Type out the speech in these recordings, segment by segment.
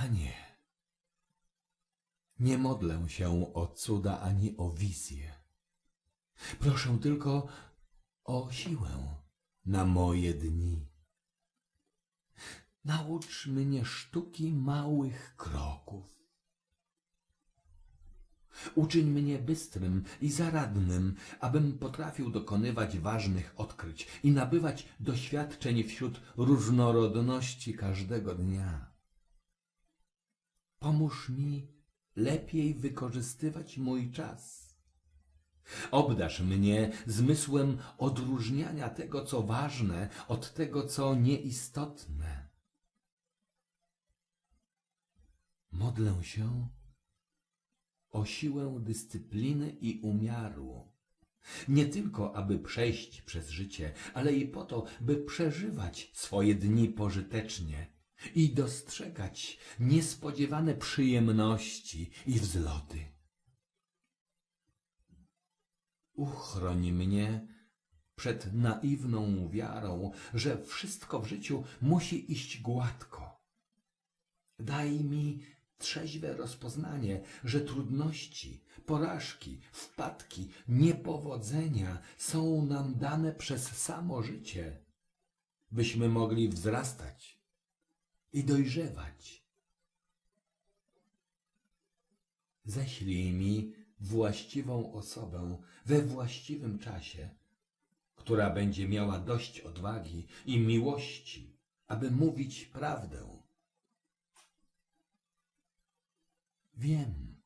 Panie, nie modlę się o cuda ani o wizję. Proszę tylko o siłę na moje dni. Naucz mnie sztuki małych kroków. Uczyń mnie bystrym i zaradnym, abym potrafił dokonywać ważnych odkryć i nabywać doświadczeń wśród różnorodności każdego dnia. Pomóż mi lepiej wykorzystywać mój czas. Obdasz mnie zmysłem odróżniania tego, co ważne, od tego, co nieistotne. Modlę się o siłę dyscypliny i umiaru. Nie tylko, aby przejść przez życie, ale i po to, by przeżywać swoje dni pożytecznie i dostrzegać niespodziewane przyjemności i wzloty. Uchroń mnie przed naiwną wiarą, że wszystko w życiu musi iść gładko. Daj mi trzeźwe rozpoznanie, że trudności, porażki, wpadki, niepowodzenia są nam dane przez samo życie, byśmy mogli wzrastać i dojrzewać. Ześlij mi właściwą osobę we właściwym czasie, która będzie miała dość odwagi i miłości, aby mówić prawdę. Wiem,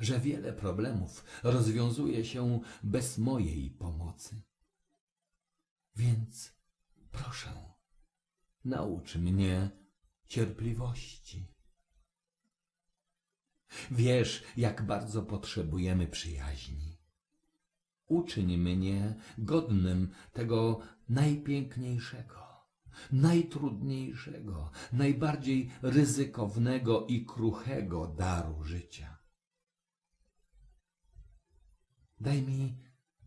że wiele problemów rozwiązuje się bez mojej pomocy. Więc proszę, naucz mnie cierpliwości. Wiesz, jak bardzo potrzebujemy przyjaźni. Uczyń mnie godnym tego najpiękniejszego, najtrudniejszego, najbardziej ryzykownego i kruchego daru życia. Daj mi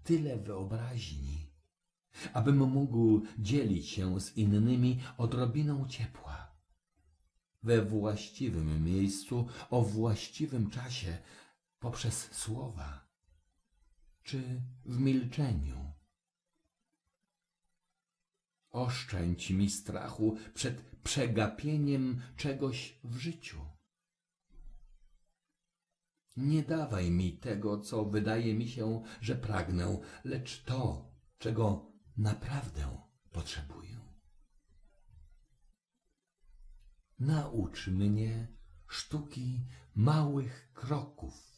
tyle wyobraźni, abym mógł dzielić się z innymi odrobiną ciepła. We właściwym miejscu, o właściwym czasie, poprzez słowa, czy w milczeniu. Oszczędź mi strachu przed przegapieniem czegoś w życiu. Nie dawaj mi tego, co wydaje mi się, że pragnę, lecz to, czego naprawdę potrzebuję. Naucz mnie sztuki małych kroków.